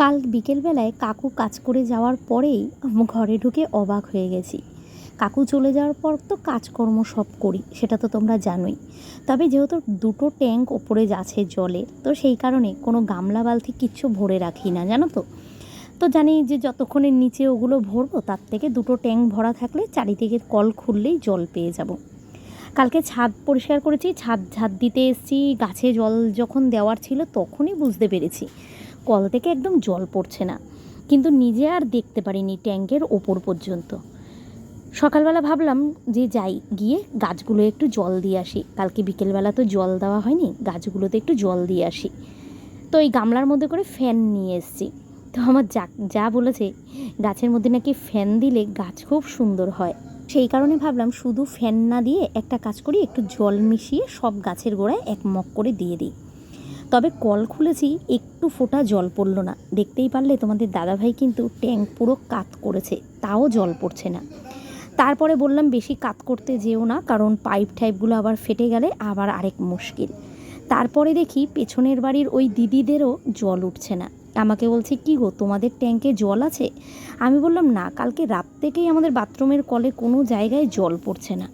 কাল বিকেলবেলায় কাকু কাজ করে যাওয়ার পরেই ঘরে ঢুকে অবাক হয়ে গেছি। কাকু চলে যাওয়ার পর তো কাজকর্ম সব করি, সেটা তো তোমরা জানোই। তবে যেহেতু দুটো ট্যাঙ্ক ওপরে যাচ্ছে জলে, তো সেই কারণে কোনো গামলা বালতি কিচ্ছু ভরে রাখি না, জানো তো? তো জানি যে যতক্ষণের নিচে ওগুলো ভরবো, তার থেকে দুটো ট্যাঙ্ক ভরা থাকলে চারিদিকে কল খুললেই জল পেয়ে যাব। কালকে ছাদ পরিষ্কার করেছি, ছাদ ঝাদ দিতে এসেছি, গাছে জল যখন দেওয়ার ছিল তখনই বুঝতে পেরেছি। কল থেকে একদম জল পড়ছে না। কিন্তু নিজে আর দেখতে পারিনি ট্যাঙ্কের ওপর পর্যন্ত। সকালবেলা ভাবলাম যে যাই, গিয়ে গাছগুলো একটু জল দিয়ে আসি। কালকে বিকেলবেলা তো জল দেওয়া হয়নি, গাছগুলোতে একটু জল দিয়ে আসি। তো এই গামলার মধ্যে করে ফ্যান নিয়ে এসেছি। তো আমার যা যা বলেছে, গাছের মধ্যে নাকি ফ্যান দিলে গাছ খুব সুন্দর হয়। সেই কারণে ভাবলাম শুধু ফ্যান না দিয়ে একটা কাজ করি, একটু জল মিশিয়ে সব গাছের গোড়ায় এক মগ করে দিয়ে দিই। তবে কল খুলেছি, একটু ফোঁটা জল পড়ল না। দেখতেই পারলে তোমাদের দাদাভাই কিন্তু ট্যাঙ্ক পুরো কাত করেছে, তাও জল পড়ছে না। তারপরে বললাম, বেশি কাত করতে যেও না, কারণ পাইপ টাইপগুলো আবার ফেটে গেলে আবার আরেক মুশকিল। তারপরে দেখি পেছনের বাড়ির ওই দিদিদেরও জল উঠছে না। আমাকে বলছে, কি গো, তোমাদের ট্যাঙ্কে জল আছে? আমি বললাম, না, কালকে রাত থেকেই আমাদের বাথরুমের কলে কোনো জায়গায় জল পড়ছে না।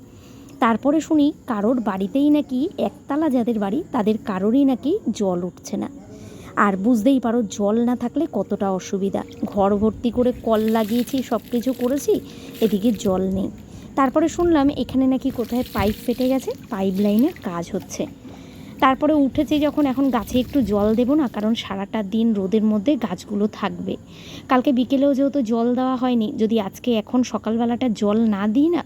তারপরে শুনি কারোর বাড়িতেই নাকি একতলা যাদের বাড়ি, তাদের কারোরই নাকি জল উঠছে না। আর বুঝতেই পারো জল না থাকলে কতটা অসুবিধা। ঘর ভর্তি করে কল লাগিয়েছি সব কিছু করেছি, এদিকে জল নেই। তারপরে শুনলাম এখানে নাকি কোথায় পাইপ ফেটে গেছে, পাইপ লাইনের কাজ হচ্ছে। তারপরে উঠেছে যখন, এখন গাছে একটু জল দেবো না, কারণ সারাটা দিন রোদের মধ্যে গাছগুলো থাকবে। কালকে বিকেলেও যেহেতু জল দেওয়া হয়নি, যদি আজকে এখন সকালবেলাটা জল না দিই না,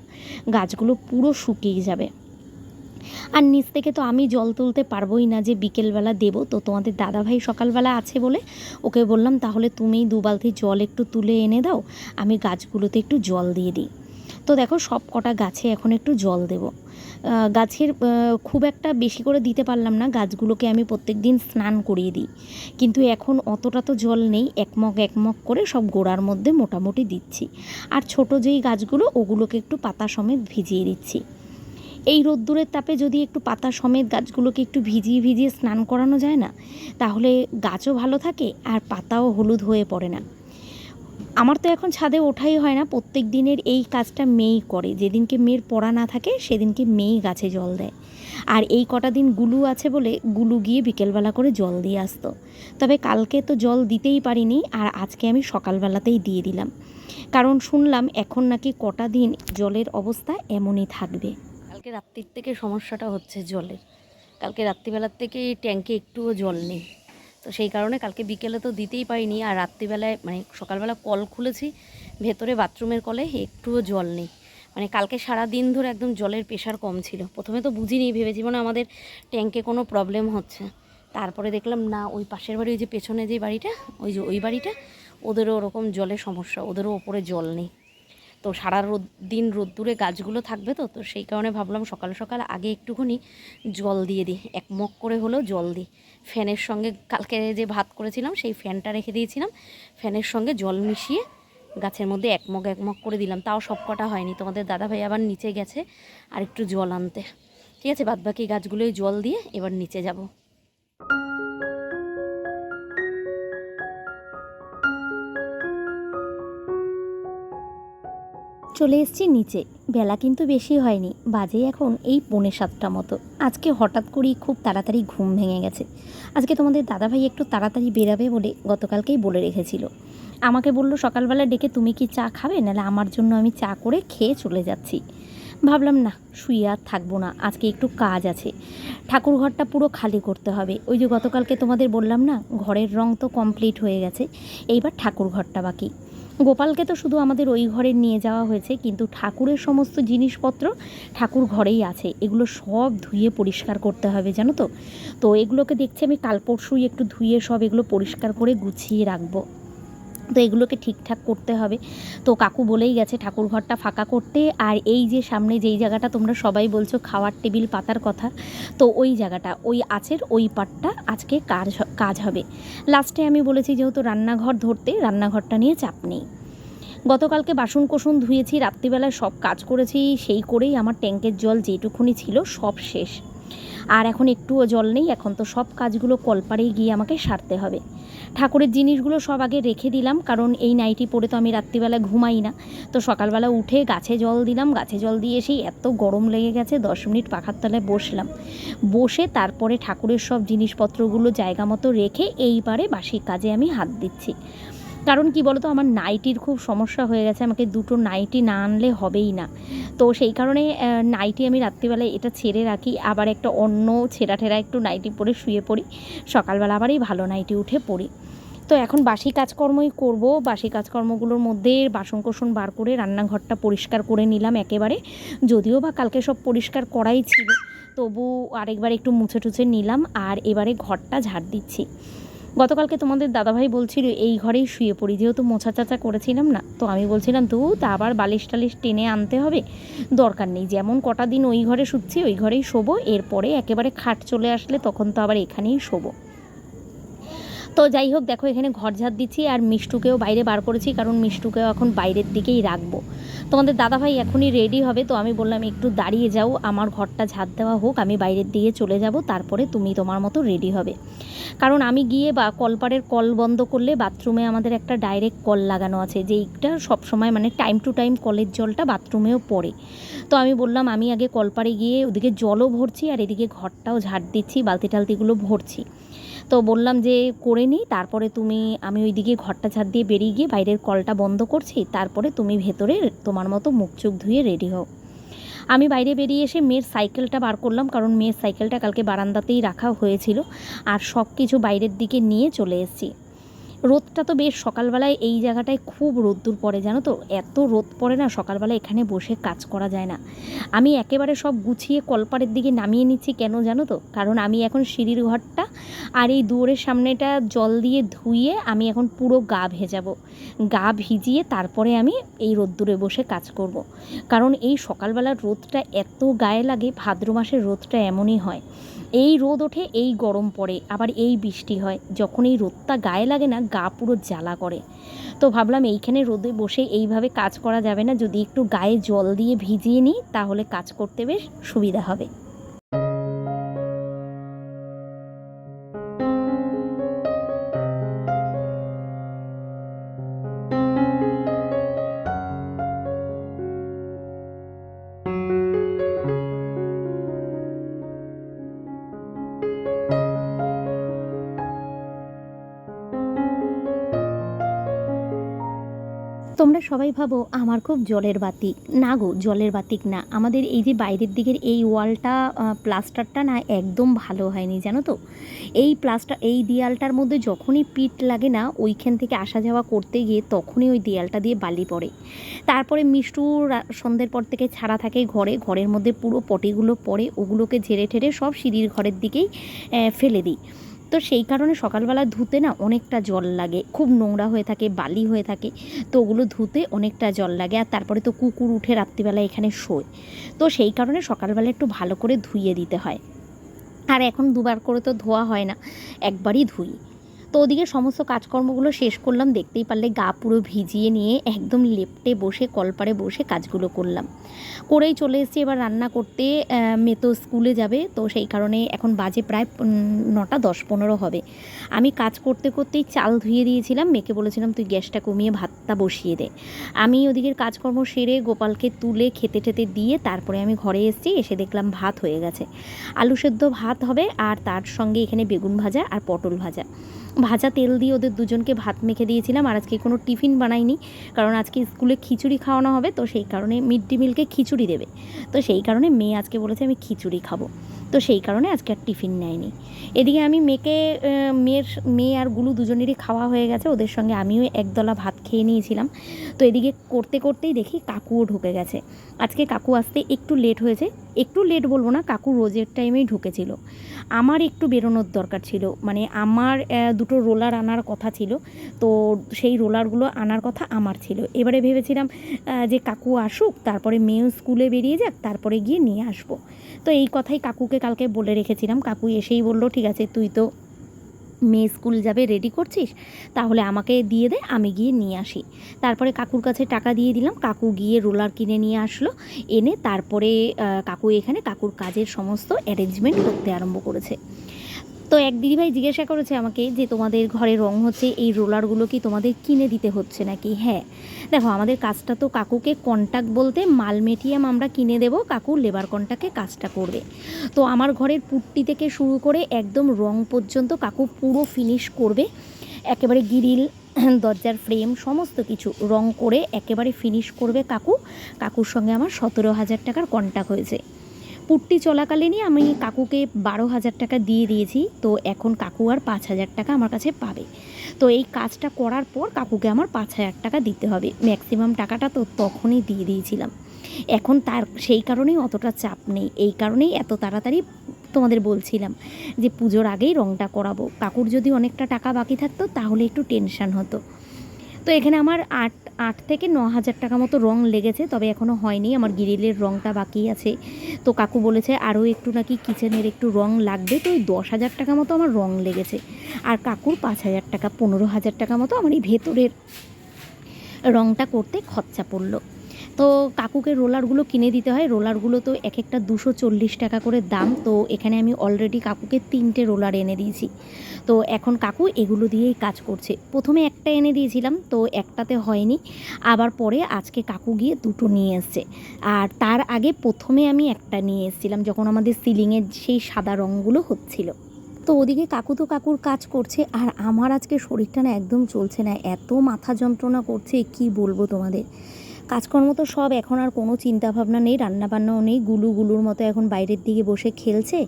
গাছগুলো পুরো শুকিয়ে যাবে। আর নিচ থেকে তো আমি জল তুলতে পারবোই না যে বিকেলবেলা দেবো। তো তোমাদের দাদাভাই সকালবেলা আছে বলে ওকে বললাম, তাহলে তুমি দু বালতি জল একটু তুলে এনে দাও, আমি গাছগুলোতে একটু জল দিয়ে দিই। তো দেখো সব কটা গাছে এখন একটু জল দেবো। গাছের খুব একটা বেশি করে দিতে পারলাম না। গাছগুলোকে আমি প্রত্যেক দিন স্নান করিয়ে দিই। কিন্তু এখন অতটা তো জল নেই। একমগ একমগ করে সব গোড়ার মধ্যে মোটামুটি দিচ্ছি। আর ছোট যেই গাছগুলো, ওগুলোকে একটু পাতা সমেত ভিজিয়ে দিচ্ছি। এই রোদ্দুরের তাপে যদি একটু পাতা সমেত গাছগুলোকে একটু ভিজিয়ে ভিজিয়ে স্নান করানো যায় না, তাহলে গাছও ভালো থাকে আর পাতাও হলুদ হয়ে পড়ে না। আমার তো এখন ছাদে ওঠাই হয় না। প্রত্যেক দিনের এই কাজটা মেয়েই করে। যেদিনকে মেয়ের পড়া না থাকে, সেদিনকে মেয়েই গাছে জল দেয়। আর এই কটা দিন গুলু আছে বলে গুলু গিয়ে বিকেলবেলা করে জল দিয়ে আসতো। তবে কালকে তো জল দিতেই পারিনি আর আজকে আমি সকালবেলাতেই দিয়ে দিলাম। কারণ শুনলাম এখন নাকি কটা দিন জলের অবস্থা এমনই থাকবে। কালকে রাত্রির থেকে সমস্যাটা হচ্ছে জলের। কালকে রাত্রিবেলার থেকে ট্যাঙ্কে একটুও জল নেই। তো সেই কারণে কালকে বিকেলে তো দিতেই পারিনি। আর রাত্রিবেলায় মানে সকালবেলা কল খুলেছি, ভেতরে বাথরুমের কলে একটুও জল নেই। মানে কালকে সারা দিন ধরে একদম জলের প্রেশার কম ছিল। প্রথমে তো বুঝিনি, ভেবেছি মানে আমাদের ট্যাঙ্কে কোনো প্রবলেম হচ্ছে। তারপরে দেখলাম, না, ওই পাশের বাড়ি ওই যে পেছনে যে বাড়িটা, ওই যে ওই বাড়িটা, ওদেরও ওরকম জলের সমস্যা, ওদেরও ওপরে জল নেই। তো সারা রোদ, দিন রোদ্দুরে গাছগুলো থাকবে তো তো সেই কারণে ভাবলাম সকাল সকাল আগে একটুখানি জল দিয়ে দিই, এক মগ করে হলেও জল দিই। ফ্যানের সঙ্গে কালকে যে ভাত করেছিলাম সেই ফ্যানটা রেখে দিয়েছিলাম, ফ্যানের সঙ্গে জল মিশিয়ে গাছের মধ্যে এক মগ এক মগ করে দিলাম, তাও সব কটা হয়নি। তোমাদের দাদাভাই আবার নিচে গেছে, আর একটু জল আনতে। ঠিক আছে, বাদবাকি গাছগুলোই জল দিয়ে এবার নিচে যাব। চলে এসেছি নিচে। বেলা কিন্তু বেশি হয়নি, বাজে এখন এই পৌনে সাতটা মতো। আজকে হঠাৎ করেই খুব তাড়াতাড়ি ঘুম ভেঙে গেছে। আজকে তোমাদের দাদাভাই একটু তাড়াতাড়ি বেরাবে বলে গতকালকেই বলে রেখেছিল। আমাকে বলল, সকালবেলা ডেকে তুমি কি চা খাবে? নাহলে আমার জন্য আমি চা করে খেয়ে চলে যাচ্ছি। ভাবলাম, না, শুয়ে আর থাকব না, আজকে একটু কাজ আছে। ঠাকুর ঘরটা পুরো খালি করতে হবে। ওই যে গতকালকে তোমাদের বললাম না, ঘরের রং তো কমপ্লিট হয়ে গেছে, এইবার ঠাকুর ঘরটা বাকি। গোপালকে তো শুধু আমাদের ওই ঘরে নিয়ে যাওয়া হয়েছে, কিন্তু ঠাকুরের সমস্ত জিনিসপত্র ঠাকুর ঘরেই আছে। এগুলো সব ধুয়ে পরিষ্কার করতে হবে, জানো তো? তো এগুলোকে দেখছি আমি কাল পরশুই একটু ধুয়ে সব এগুলো পরিষ্কার করে গুছিয়ে রাখব। তো এগুলোকে ঠিকঠাক করতে হবে। তো কাকু বলেই গেছে ঠাকুর ঘরটা ফাঁকা করতে। আর এই যে সামনে যেই জায়গাটা তোমরা সবাই বলছো খাওয়ার টেবিল পাতার কথা, তো ওই জায়গাটা, ওই আছের ওই পাটটা আজকে কাজ কাজ হবে। লাস্টে আমি বলেছি যেহেতু রান্নাঘর ধরতে, রান্নাঘরটা নিয়ে চাপ নেই। গতকালকে বাসন কোসন ধুয়েছি, রাত্রিবেলায় সব কাজ করেছি, সেই করেই আমার ট্যাঙ্কের জল যেটুকুনি ছিল সব শেষ। আর এখন একটুও জল নেই, এখন তো সব কাজগুলো কলপাড়েই গিয়ে আমাকে সারতে হবে। ঠাকুরের জিনিসগুলো সব আগে রেখে দিলাম, কারণ এই নাইটি পরে তো আমি রাত্রিবেলা ঘুমাই না। তো সকালবেলা উঠে গাছে জল দিলাম, গাছে জল দিয়ে এসেই এত গরম লেগে গেছে, দশ মিনিট পাখার তলায় বসলাম। বসে তারপরে ঠাকুরের সব জিনিসপত্রগুলো জায়গা মতো রেখে এইবারে বাসি কাজে আমি হাত দিচ্ছি। কারণ কি বলতো, আমার নাইটির খুব সমস্যা হয়ে গেছে, আমাকে দুটো নাইটি না আনলে হবেই না। তো সেই কারণে নাইটি আমি রাত্রিবেলায় এটা ছেড়ে রাখি, আবার একটা অন্য ছেঁড়া ঠেরা একটু নাইটি পরে শুয়ে পড়ি, সকালবেলা আবার এই ভালো নাইটি উঠে পড়ি। তো এখন বাসি কাজকর্মই করব, বাসি কাজকর্মগুলোর মধ্যে বাসন কোসন বার করে, রান্নাঘরটা পরিষ্কার করে নিলাম একেবারে। যদিও বা কালকে সব পরিষ্কার করাই ছিল, তবু আরেকবার একটু মুছে টুছে নিলাম, আর এবারে ঘরটা ঝাড় দিচ্ছি। গতকালকে তোমাদের দাদাভাই বলছিল, এই ঘরেই শুয়ে পড়ি, যেহেতু মোছা চাচা করেছিলাম না। তো আমি বলছিলাম তো তা আবার বালিশ টালিশ টেনে আনতে হবে? দরকার নেই, যেমন কটা দিন ওই ঘরে শুচ্ছি, ওই ঘরেই শোবো, এরপরে একেবারে খাট চলে আসলে তখন তো আবার এখানেই শোবো। তো যাই হোক, দেখো এখানে ঘর ঝাড় দিচ্ছি আর মিষ্টুকেও বাইরে বার করেছি, কারণ মিষ্টুকেও এখন বাইরের দিকেই রাখব। তোমাদের দাদাভাই এখনই রেডি হবে, তো আমি বললাম একটু দাঁড়িয়ে যাও, আমার ঘরটা ঝাড় দেওয়া হোক, আমি বাইরের দিকে চলে যাব, তারপরে তুমি তোমার মতো রেডি হবে। কারণ আমি গিয়ে বা কলপাড়ের কল বন্ধ করলে বাথরুমে আমাদের একটা ডাইরেক্ট কল লাগানো আছে, যেইটা সবসময় মানে টাইম টু টাইম কলের জলটা বাথরুমেও পড়ে। তো আমি বললাম, আমি আগে কলপাড়ে গিয়ে ওদিকে জলও ভরছি আর এদিকে ঘরটাও ঝাড় দিচ্ছি বালতি টালতিগুলো ভরছি। তো বললাম যে করে নিই তারপরে তুমি, আমি ওইদিকে ঘরটা ছাদ দিয়ে বেরিয়ে গিয়ে বাইরের কলটা বন্ধ করছি, তারপরে তুমি ভেতরে তোমার মতো মুখ চোখ ধুয়ে রেডি হও। আমি বাইরে বেরিয়ে এসে মেয়ের সাইকেলটা বার করলাম, কারণ মেয়ের সাইকেলটা কালকে বারান্দাতেই রাখা হয়েছিল, আর সব কিছু বাইরের দিকে নিয়ে চলে এসেছি। রোদটা তো বেশ সকালবেলায় এই জায়গাটায় খুব রোদ্দুর পড়ে, জানো তো? এত রোদ পড়ে না সকালবেলা এখানে বসে কাজ করা যায় না। আমি একেবারে সব গুছিয়ে কলপাড়ের দিকে নামিয়ে নিচ্ছি কেন জানো তো? কারণ আমি এখন সিঁড়ির ঘরটা আর এই দুয়ারের সামনেটা জল দিয়ে ধুয়ে আমি এখন পুরো গা ভেজাবো। গা ভিজিয়ে তারপরে আমি এই রোদ্দুরে বসে কাজ করব। কারণ এই সকালবেলার রোদটা এত গায়ে লাগে, ভাদ্র মাসের রোদটা এমনই হয়। এই রোদ ওঠে, এই গরম পড়ে, আবার এই বৃষ্টি হয়। যখন এই রোদটা গায়ে লাগে না, গা পুরো জ্বালা করে। তো ভাবলাম এইখানে রোদে বসে এইভাবে কাজ করা যাবে না। যদি একটু গায়ে জল দিয়ে ভিজিয়ে নিই, তাহলে কাজ করতে বেশ সুবিধা হবে। সবাই ভাবো আমার খুব জলের বাতিক না গো, জলের বাতিক না। আমাদের এই যে বাইরের দিকের এই ওয়ালটা প্লাস্টারটা না একদম ভালো হয়নি, জানো তো? এই প্লাস্টার, এই দেয়ালটার মধ্যে যখনই পিট লাগে না, ওইখান থেকে আসা যাওয়া করতে গিয়ে তখনই ওই দেয়ালটা দিয়ে বালি পড়ে। তারপরে মিষ্টু সন্ধ্যের পর থেকে ছাড়া থাকে ঘরে। ঘরের মধ্যে পুরো পটিগুলো পড়ে, ওগুলোকে ঝেড়ে ঠেড়ে সব সিঁড়ির ঘরের দিকেই ফেলে দিই। তো সেই কারণে সকালবেলা ধুতে না অনেকটা জল লাগে। খুব নোংরা হয়ে থাকে, বালি হয়ে থাকে, তো ওগুলো ধুতে অনেকটা জল লাগে। আর তারপরে তো কুকুর উঠে রাত্রিবেলা এখানে শোয়। তো সেই কারণে সকালবেলা একটু ভালো করে ধুইয়ে দিতে হয়। আর এখন দুবার করে তো ধোয়া হয় না, একবারই ধুই। তো ওদিকে সমস্ত কাজকর্মগুলো শেষ করলাম, দেখতেই পারলে গা পুরো ভিজিয়ে নিয়ে একদম লেপটে বসে, কলপারে বসে কাজগুলো করলাম। করেই চলে এসেছি এবার রান্না করতে মেয়ে তো স্কুলে যাবে, তো সেই কারণে এখন বাজে প্রায় নটা দশ পনেরো হবে। আমি কাজ করতে করতেই চাল ধুয়ে দিয়েছিলাম, মেয়েকে বলেছিলাম, তুই গ্যাসটা কমিয়ে ভাতটা বসিয়ে দে। আমি ওদিকের কাজকর্ম সেরে গোপালকে তুলে খেতে টেতে দিয়ে তারপরে আমি ঘরে এসেছি, এসে দেখলাম ভাত হয়ে গেছে। আলু সেদ্ধ ভাত হবে, আর তার সঙ্গে এখানে বেগুন ভাজা আর পটল ভাজা। ভাজা তেল দিয়ে ওদের দুজনকে ভাত মেখে দিয়েছিলাম, আর আজকে কোনো টিফিন বানাইনি, কারণ আজকে স্কুলে খিচুড়ি খাওয়ানো হবে, তো সেই কারণে মিড ডে মিলকে খিচুড়ি দেবে। তো সেই কারণে মেয়ে আজকে বলেছে আমি খিচুড়ি খাব। তো সেই কারণে আজকে আর টিফিন নেয়নি। এদিকে আমি মেয়েকে মেয়ের, মেয়ে আর গুলু দুজনেরই খাওয়া হয়ে গেছে, ওদের সঙ্গে আমিও একদলা ভাত খেয়ে নিয়েছিলাম। তো এদিকে করতে করতেই দেখি কাকুও ঢুকে গেছে। আজকে কাকু আসতে একটু লেট হয়েছে একটু লেট বলব না, কাকু রোজের টাইমেই ঢুকেছিল। আমার একটু বেরোনোর দরকার ছিল মানে আমার দুটো রোলার আনার কথা ছিল, তো সেই রোলারগুলো আনার কথা আমার ছিল। এবারে ভেবেছিলাম যে কাকু আসুক, তারপরে মেয়েও স্কুলে বেরিয়ে যাক, তারপরে গিয়ে নিয়ে আসব। তো এই কথাই কাকুকে কালকে বলে রেখেছিলাম, কাকু এসেই বলল, ঠিক আছে, তুই তো মেয়ে স্কুল যাবে রেডি করছিস? তাহলে আমাকে দিয়ে দে, আমি গিয়ে নিয়ে আসি। তারপরে কাকুর কাছে টাকা দিয়ে দিলাম। কাকু গিয়ে রোলার কিনে নিয়ে আসলো। এনে তারপরে কাকু এখানে কাকুর কাজের সমস্ত অ্যারেঞ্জমেন্ট করতে আরম্ভ করেছে। তো এক দিদিভাই জিজ্ঞাসা করেছে আমাকে যে তোমাদের ঘরে রং হচ্ছে, এই রোলারগুলো কি তোমাদের কিনে দিতে হচ্ছে নাকি? হ্যাঁ। দেখো, আমাদের কাজটা তো কাকুকে কন্ট্যাক্ট বলতে মাল মেটিয়াম আমরা কিনে দেবো, কাকু লেবার কন্ট্যাক্টে কাজটা করবে। তো আমার ঘরের পুট্টি থেকে শুরু করে একদম রং পর্যন্ত কাকু পুরো ফিনিশ করবে। একেবারে গিরিল দরজার ফ্রেম সমস্ত কিছু রং করে একেবারে ফিনিশ করবে কাকু। কাকুর সঙ্গে আমার সতেরো হাজার টাকার কন্ট্যাক্ট হয়েছে। পুট্টি চলাকালীনই আমি কাকুকে বারো হাজার টাকা দিয়ে দিয়েছি। তো এখন কাকু আর পাঁচ হাজার টাকা আমার কাছে পাবে। তো এই কাজটা করার পর কাকুকে আমার পাঁচ হাজার টাকা দিতে হবে। ম্যাক্সিমাম টাকাটা তো তখনই দিয়ে দিয়েছিলাম। এখন তার সেই কারণেই অতটা চাপ নেই। এই কারণেই এত তাড়াতাড়ি তোমাদের বলছিলাম যে পুজোর আগেই রঙটা করাবো। কাকুর যদি অনেকটা টাকা বাকি থাকতো তাহলে একটু টেনশন হতো। তো এখানে আমার আট আট থেকে ন হাজার টাকা মতো রং লেগেছে, তবে এখনও হয়নি। আমার গিরিলের রংটা বাকি আছে। তো কাকু বলেছে, আরও একটু নাকি কিচেনের একটু রং লাগবে। তো ওই দশ হাজার টাকা মতো আমার রং লেগেছে। আর কাকুর পাঁচ হাজার টাকা, পনেরো হাজার টাকা মতো আমার এই ভেতরের রংটা করতে খরচা পড়ল। তো কাকুকে রোলারগুলো কিনে দিতে হয়। রোলারগুলো তো এক একটা দুশো চল্লিশ টাকা করে দাম। তো এখানে আমি অলরেডি কাকুকে তিনটে রোলার এনে দিয়েছি। তো এখন কাকু এগুলো দিয়েই কাজ করছে। প্রথমে একটা এনে দিয়েছিলাম, তো একটাতে হয়নি। আবার পরে আজকে কাকু গিয়ে দুটো নিয়ে এসছে। আর তার আগে প্রথমে আমি একটা নিয়ে এসেছিলাম, যখন আমাদের সিলিংয়ের সেই সাদা রঙগুলো হচ্ছিল। তো ওদিকে কাকু তো কাকুর কাজ করছে, আর আমার আজকে শরীরটা না একদম চলছে না। এত মাথা যন্ত্রণা করছে, কি বলব তোমাদের? কাজকর্ম তো সব, এখন আর কোনো চিন্তা ভাবনা নেই, রান্নাবান্নাও নেই, গুলু গুলুর মতো এখন বাইরের দিকে বসে খেলছে।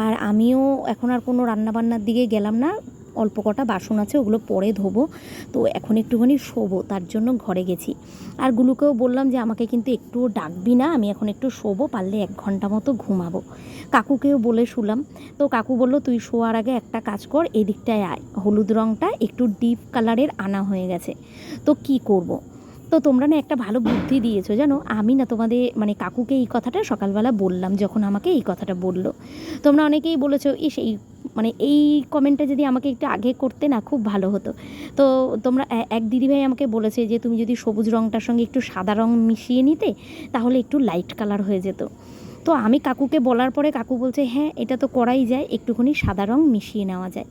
আর আমিও এখন আর কোনো রান্নাবান্নার দিকে গেলাম না, অল্প কটা বাসন আছে ওগুলো পরে ধোবো, তো এখন একটুখানি শোবো, তার জন্য ঘরে গেছি। আর গুলুকেও বললাম যে, আমাকে কিন্তু একটুও ডাকবি না, আমি এখন একটু শোবো, পারলে এক ঘণ্টা মতো ঘুমাবো। কাকুকেও বলে শুলাম, তো কাকু বলল, তুই শোয়ার আগে একটা কাজ কর, এদিকটায় আয়, হলুদ রঙটা একটু ডিপ কালারের আনা হয়ে গেছে, তো কি করব। তো তোমরা না একটা ভালো বুদ্ধি দিয়েছ, জানো? আমি না তোমাদের মানে কাকুকে এই কথাটা সকালবেলা বললাম যখন আমাকে এই কথাটা বলল। তোমরা অনেকেই বলেছ, ইস, এই মানে এই কমেন্টটা যদি আমাকে একটু আগে করতে না, খুব ভালো হতো। তো তোমরা এক দিদিভাই আমাকে বলেছে যে, তুমি যদি সবুজ রঙটার সঙ্গে একটু সাদা রঙ মিশিয়ে নিতে, তাহলে একটু লাইট কালার হয়ে যেত। তো আমি কাকুকে বলার পরে কাকু বলছে হ্যাঁ এটা তো করাই যায়, একটুখানি সাদা রঙ মিশিয়ে নেওয়া যায়।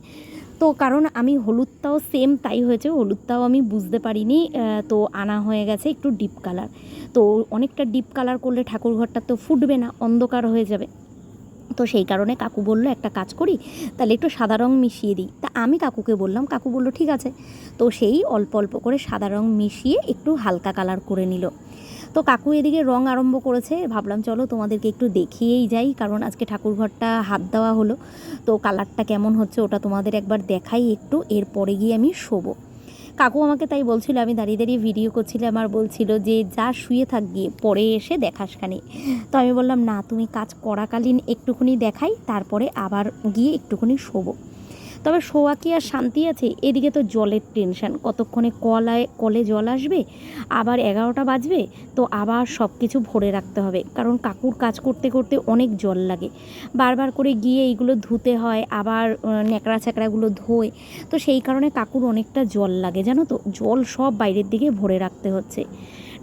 তো কারণ আমি হলুদটাও সেম তাই হয়েছে, হলুদটাও আমি বুঝতে পারিনি তো আনা হয়ে গেছে একটু ডিপ কালার তো অনেকটা ডিপ কালার করলে ঠাকুর ঘরটা তো ফুটবে না, অন্ধকার হয়ে যাবে। তো সেই কারণে কাকু বলল, একটা কাজ করি, তাহলে একটু সাদা রঙ মিশিয়ে দিই। তা আমি কাকুকে বললাম, কাকু বলল, ঠিক আছে। তো সেই অল্প অল্প করে সাদা রঙ মিশিয়ে একটু হালকা কালার করে নিল। তো কাকু এদিকে রং আরম্ভ করেছে। ভাবলাম, চলো তোমাদেরকে একটু দেখিয়েই যাই, কারণ আজকে ঠাকুর ঘরটা হাত দেওয়া হলো। তো কালারটা কেমন হচ্ছে ওটা তোমাদের একবার দেখাই একটু, এরপরে গিয়ে আমি শোবো। কাকু আমাকে তাই বলছিল, আমি দাঁড়িয়ে দাঁড়িয়ে ভিডিও করছিলাম আর বলছিল যে যা শুয়ে থাক গিয়ে পরে এসে দেখাস খানি। তো আমি বললাম, না, তুমি কাজ করাকালীন একটুখানি দেখাই, তারপরে আবার গিয়ে একটুখানি শোবো। তবে শোয়া কি আর শান্তি আছে? এদিকে তো জলের টেনশন কতক্ষণে কলায় কলে জল আসবে? আবার এগারোটা বাজবে? তো আবার সব কিছু ভরে রাখতে হবে। কারণ কাকুর কাজ করতে করতে অনেক জল লাগে। বারবার করে গিয়ে এইগুলো ধুতে হয়, আবার ন্যাকড়া ছ্যাকড়াগুলো ধোয়। তো সেই কারণে কাকুর অনেকটা জল লাগে, জানো তো? জল সব বাইরের দিকে ভরে রাখতে হচ্ছে।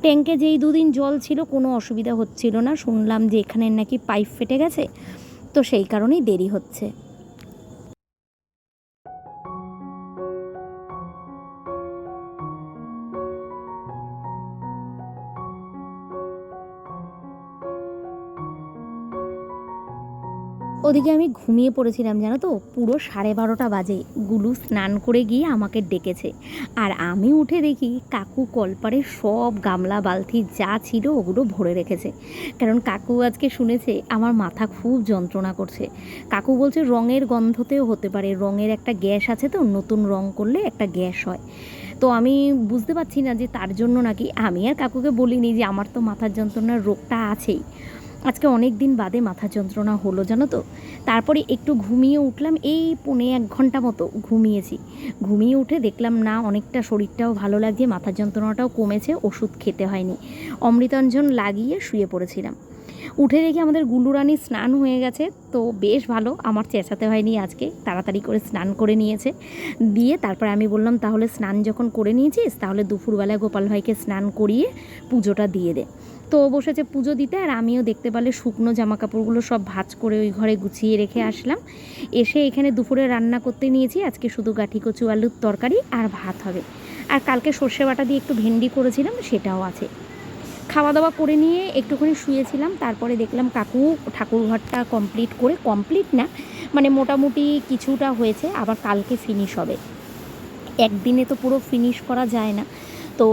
ট্যাঙ্কে যেই দুদিন জল ছিল, কোনো অসুবিধা হচ্ছিল না। শুনলাম যে এখানে নাকি পাইপ ফেটে গেছে। তো সেই কারণেই দেরি হচ্ছে। ওদিকে আমি ঘুমিয়ে পড়েছিলাম, জানো তো? পুরো সাড়ে বারোটা বাজে। গুলু স্নান করে গিয়ে আমাকে ডেকেছে। আর আমি উঠে দেখি কাকু কলপারে সব গামলা, বালতি যা ছিল ওগুলো ভরে রেখেছে। কারণ কাকু আজকে শুনেছে আমার মাথা খুব যন্ত্রণা করছে। কাকু বলছে রঙের গন্ধতেও হতে পারে, রঙের একটা গ্যাস আছে তো, নতুন রং করলে একটা গ্যাস হয়। তো আমি বুঝতে পারছি না যে তার জন্য নাকি, আমি আর কাকুকে বলিনি যে আমার তো মাথার যন্ত্রণার রোগটা আছেই। আজকে অনেক দিন বাদে মাথা যন্ত্রণা হলো, জানো তো। তারপরে একটু ঘুমিয়ে উঠলাম, এই পৌনে এক ঘণ্টা মতো ঘুমিয়েছি। ঘুমিয়ে উঠে দেখলাম, না, অনেকটা শরীরটাও ভালো লাগছে মাথার যন্ত্রণাটাও কমেছে, ওষুধ খেতে হয়নি। অমৃতাঞ্জন লাগিয়ে শুয়ে পড়েছিলাম। উঠে দেখি আমাদের গুলুরানি স্নান হয়ে গেছে, তো বেশ ভালো, আমার চেঁচাতে হয়নি আজকে, তাড়াতাড়ি করে স্নান করে নিয়েছে। দিয়ে তারপরে আমি বললাম, তাহলে স্নান যখন করে নিয়েছিস, তাহলে দুপুরবেলায় গোপাল ভাইকে স্নান করিয়ে পুজোটা দিয়ে দে। তো বসেছে পুজো দিতে আর আমিও দেখতে পেলে শুকনো জামা কাপড়গুলো সব ভাজ করে ওই ঘরে গুছিয়ে রেখে আসলাম। এসে এখানে দুপুরে রান্না করতে নিয়েছি। আজকে শুধু গাঠি কচু, আলুর তরকারি আর ভাত হবে। আর কালকে সর্ষে বাটা দিয়ে একটু ভেন্ডি করেছিলাম, সেটাও আছে। খাওয়া দাওয়া করে নিয়ে একটুখানি শুয়েছিলাম, তারপরে দেখলাম কাকু ঠাকুর ঘরটা কমপ্লিট করে, কমপ্লিট না মানে মোটামুটি কিছুটা হয়েছে, আবার কালকে ফিনিশ হবে। একদিনে তো পুরো ফিনিশ করা যায় না। তো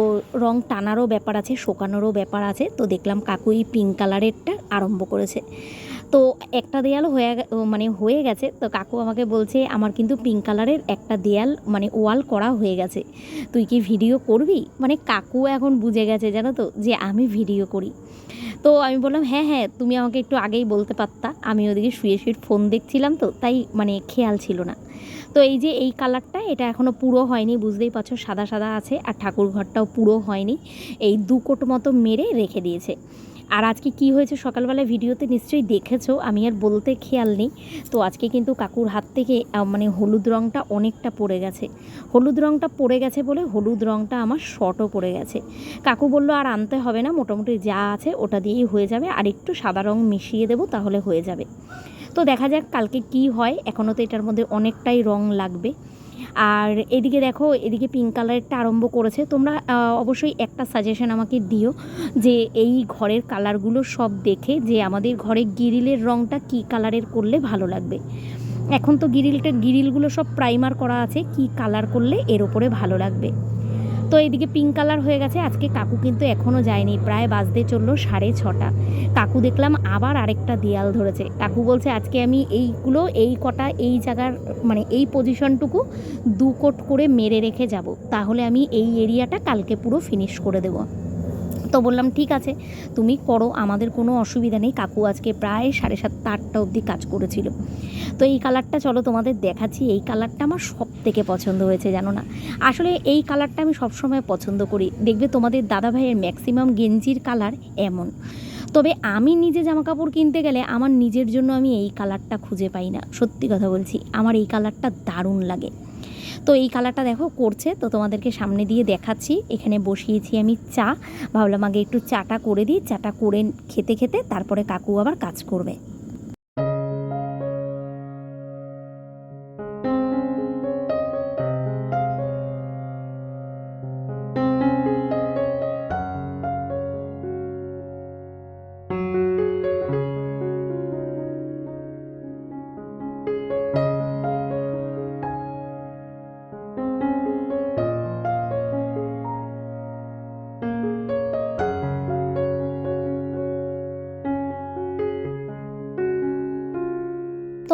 রং টানারও ব্যাপার আছে, শোকানোরও ব্যাপার আছে। তো দেখলাম কাকু এই পিঙ্ক কালারেরটা আরম্ভ করেছে। তো একটা দেয়াল হয়ে মানে হয়ে গেছে। তো কাকু আমাকে বলছে, আমার কিন্তু পিঙ্ক কালারের একটা দেয়াল মানে ওয়াল করা হয়ে গেছে। তুই কি ভিডিও করবি? মানে কাকু এখন বুঝে গেছে জানো তো, যে আমি ভিডিও করি। তো আমি বললাম হ্যাঁ হ্যাঁ তুমি আমাকে একটু আগেই বলতে পারতা। আমি ওদিকে শুয়ে শুয়ে ফোন দেখছিলাম তো, তাই মানে খেয়াল ছিল না। তো এই যে এই কালারটা, এটা এখনও পুরো হয়নি, বুঝতেই পারছ, সাদা সাদা আছে, আর ঠাকুর ঘরটাও পুরো হয়নি। এই দু কোট মতো মেরে রেখে দিয়েছে। আর আজকে কি হয়েছে সকালবেলা ভিডিওতে নিশ্চয়ই দেখেছ, আমি আর বলতে খেয়াল নেই। তো আজকে কিন্তু কাকুর হাত থেকে মানে হলুদ রঙটা অনেকটা পড়ে গেছে। হলুদ রঙটা পড়ে গেছে বলে হলুদ রঙটা আমার শর্টও পড়ে গেছে। কাকু বলল, আর আনতে হবে না, মোটামুটি যা আছে ওটা দিয়েই হয়ে যাবে, আর একটু সাদা রঙ মিশিয়ে দেবো তাহলে হয়ে যাবে। তো দেখা যাক কালকে কি হয়, এখনও তো এটার মধ্যে অনেকটাই রং লাগবে। আর এদিকে দেখো, এদিকে পিঙ্ক কালারেরটা আরম্ভ করেছে। তোমরা অবশ্যই একটা সাজেশন আমাকে দিও যে এই ঘরের কালারগুলো সব দেখে যে আমাদের ঘরে গিরিলের রংটা কী কালারের করলে ভালো লাগবে। এখন তো গিরিলটা, গিরিলগুলো সব প্রাইমার করা আছে, কি কালার করলে এর ওপরে ভালো লাগবে। তো এইদিকে পিঙ্ক কালার হয়ে গেছে। আজকে কাকু কিন্তু এখনও যায়নি। প্রায় বাজতে চলল সাড়ে ছটা। কাকু দেখলাম আবার আরেকটা দেয়াল ধরেছে। কাকু বলছে, আজকে আমি এইগুলো, এই কটা, এই জায়গার মানে এই পজিশনটুকু দু কোট করে মেরে রেখে যাব। তাহলে আমি এই এরিয়াটা কালকে পুরো ফিনিশ করে দেবো। তো বললাম, ঠিক আছে, তুমি করো, আমাদের কোনো অসুবিধা নেই। কাকু আজকে প্রায় সাড়ে সাতটা আটটা অবধি কাজ করেছিল। তো এই কালারটা চলো তোমাদের দেখাচ্ছি। এই কালারটা আমার সব থেকে পছন্দ হয়েছে, জানো না? আসলে এই কালারটা আমি সবসময় পছন্দ করি। দেখবে তোমাদের দাদা ভাইয়ের ম্যাক্সিমাম গেঞ্জির কালার এমন। তবে আমি নিজে জামা কাপড় কিনতে গেলে আমার নিজের জন্য আমি এই কালারটা খুঁজে পাই না। সত্যি কথা বলছি, আমার এই কালারটা দারুণ লাগে। তো এই কালারটা দেখো করছে, তো তোমাদেরকে সামনে দিয়ে দেখাচ্ছি। এখানে বসিয়েছি আমি চা। ভাবলাম আগে একটু চাটা করে দিই। চাটা করে খেতে খেতে তারপরে কাকু আবার কাজ করবে।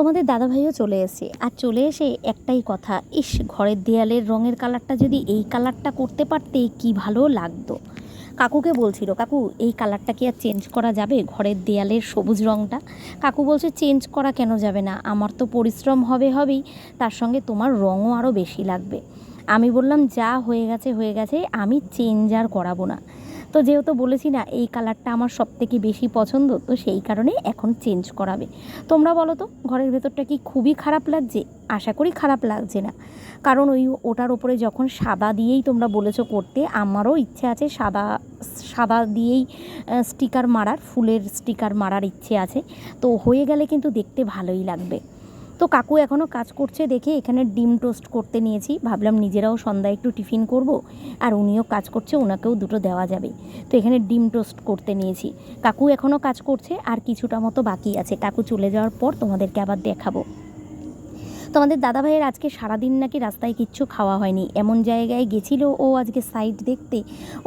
তোমাদের দাদাভাইও চলে এসে, আর চলে এসে একটাই কথা, ইস, ঘরের দেয়ালের রঙের কালারটা যদি এই কালারটা করতে পারতে, কি ভালো লাগতো। কাকুকে বলছিল, কাকু, এই কালারটা কি আর চেঞ্জ করা যাবে, ঘরের দেয়ালের সবুজ রঙটা কাকু বলছে, চেঞ্জ করা কেন যাবে না? আমার তো পরিশ্রম হবে হবেই, তার সঙ্গে তোমার রঙও আরও বেশি লাগবে। আমি বললাম, যা হয়ে গেছে হয়ে গেছে, আমি চেঞ্জ আর করাবো না। তো যেহেতু বলেছি না, এই কালারটা আমার সব থেকে বেশি পছন্দ, তো সেই কারণে এখন চেঞ্জ করাবে। তোমরা বলো তো, ঘরের ভেতরটা কি খুবই খারাপ লাগছে? আশা করি খারাপ লাগছে না। কারণ ওই ওটার ওপরে যখন সাদা দিয়েই তোমরা বলেছ করতে, আমারও ইচ্ছে আছে সাদা সাদা দিয়েই স্টিকার মারার, ফুলের স্টিকার মারার ইচ্ছে আছে। তো হয়ে গেলে কিন্তু দেখতে ভালোই লাগবে। তো কাকু এখনও কাজ করছে দেখে এখানে ডিম টোস্ট করতে নিয়েছি। ভাবলাম নিজেরাও সন্ধ্যায় একটু টিফিন করব। আর উনিও কাজ করছে ওনাকেও দুটো দেওয়া যাবে। তো এখানে ডিম টোস্ট করতে নিয়েছি। কাকু এখনও কাজ করছে, আর কিছুটা মতো বাকি আছে। কাকু চলে যাওয়ার পর তোমাদেরকে আবার দেখাবো। তোমাদের দাদাভাইয়ের আজকে সারাদিন নাকি রাস্তায় কিচ্ছু খাওয়া হয়নি। এমন জায়গায় গেছিল ও আজকে সাইড দেখতে,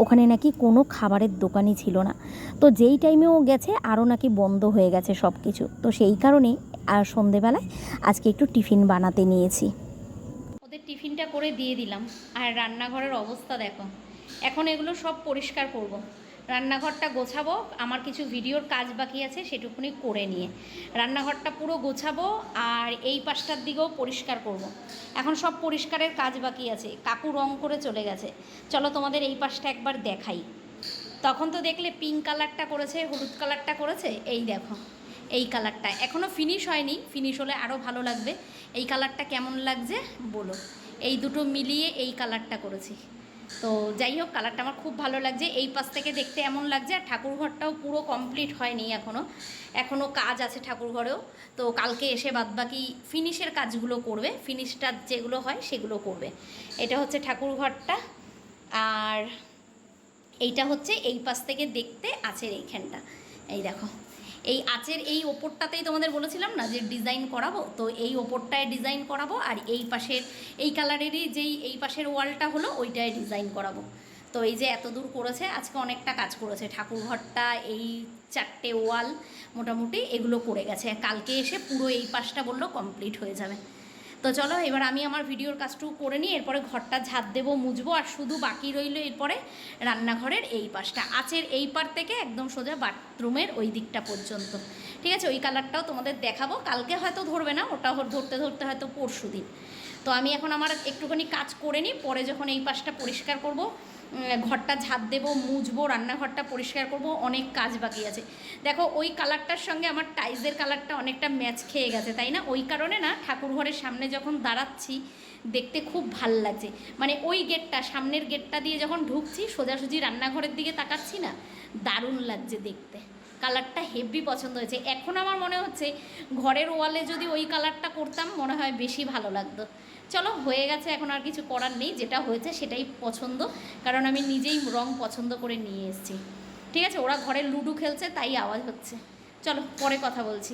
ওখানে নাকি কোনো খাবারের দোকানই ছিল না। তো যেই টাইমে ও গেছে, আরও নাকি বন্ধ হয়ে গেছে সব কিছু তো সেই কারণে আর সন্ধেবেলায় আজকে একটু টিফিন বানাতে নিয়েছি। ওদের টিফিনটা করে দিয়ে দিলাম। আর রান্নাঘরের অবস্থা দেখো। এখন এগুলো সব পরিষ্কার করব। রান্নাঘরটা গোছাবো, আমার কিছু ভিডিওর কাজ বাকি আছে সেটুকুনি করে নিয়ে। রান্নাঘরটা পুরো গোছাবো আর এই পাশটার দিকেও পরিষ্কার করব। এখন সব পরিষ্কারের কাজ বাকি আছে। কাকু রং করে চলে গেছে। চলো তোমাদের এই পাশটা একবার দেখাই। তখন তো দেখলে পিঙ্ক কালারটা করেছে, হলুদ কালারটা করেছে, এই দেখো। এই কালারটা এখনও ফিনিশ হয়নি ফিনিশ হলে আরও ভালো লাগবে। এই কালারটা কেমন লাগছে বলো। এই দুটো মিলিয়ে এই কালারটা করেছি। তো যাই হোক কালারটা আমার খুব ভালো লাগছে। এই পাশ থেকে দেখতে এমন লাগছে, আর ঠাকুর ঘরটাও পুরো কমপ্লিট হয়নি এখনও এখনও কাজ আছে ঠাকুর ঘরেও তো কালকে এসে বাদবাকি ফিনিশের কাজগুলো করবে। ফিনিশটা যেগুলো হয় সেগুলো করবে। এটা হচ্ছে ঠাকুর ঘরটা আর এইটা হচ্ছে এই পাশ থেকে দেখতে আছে এইখানটা। এই দেখো। এই আচের এই ওপরটাতেই তোমাদের বলেছিলাম না যে ডিজাইন করাবো? তো এই ওপরটায় ডিজাইন করাবো আর এই পাশের, এই কালারেরই যেই, এই পাশের ওয়ালটা হলো ওইটায় ডিজাইন করাবো। তো এই যে এত দূর করেছে, আজকে অনেকটা কাজ করেছে। ঠাকুরঘরটা, এই চারটে ওয়াল মোটামুটি এগুলো করে গেছে। কালকে এসে পুরো এই পাশটা বলল কমপ্লিট হয়ে যাবে। তো চলো, এবার আমি আমার ভিডিওর কাজটুকু করে নিই, এরপরে ঘরটা ঝাঁপ দেবো মুজবো আর শুধু বাকি রইল এরপরে রান্নাঘরের এই পাশটা। আচের এই পার থেকে একদম সোজা বাথরুমের ওই দিকটা পর্যন্ত। ঠিক আছে, ওই কালারটাও তোমাদের দেখাবো। কালকে হয়তো ধরবে না, ওটা ধরতে ধরতে হয়তো পরশু দিন তো আমি এখন আমার একটুখানি কাজ করে নিই, পরে যখন এই পাশটা পরিষ্কার করব ঘরটা ঝাঁট দেবো, মুছবো, রান্নাঘরটা পরিষ্কার করব, অনেক কাজ বাকি আছে। দেখো, ওই কালারটার সঙ্গে আমার টাইলসের কালারটা অনেকটা ম্যাচ খেয়ে গেছে, তাই না? ওই কারণে না ঠাকুর ঘরের সামনে যখন দাঁড়াচ্ছি, দেখতে খুব ভালো লাগছে। মানে ওই গেটটা, সামনের গেটটা দিয়ে যখন ঢুকছি, সোজাসুজি রান্নাঘরের দিকে তাকাচ্ছি না, দারুণ লাগছে দেখতে। কালারটা হেভি পছন্দ হয়েছে। এখন আমার মনে হচ্ছে, ঘরের ওয়ালে যদি ওই কালারটা করতাম, মনে হয় বেশি ভালো লাগতো। চলো, হয়ে গেছে, এখন আর কিছু করার নেই। যেটা হয়েছে সেটাই পছন্দ, কারণ আমি নিজেই রং পছন্দ করে নিয়ে এসেছি। ঠিক আছে, ওরা ঘরে লুডো খেলছে, তাই আওয়াজ হচ্ছে। চলো, পরে কথা বলছি।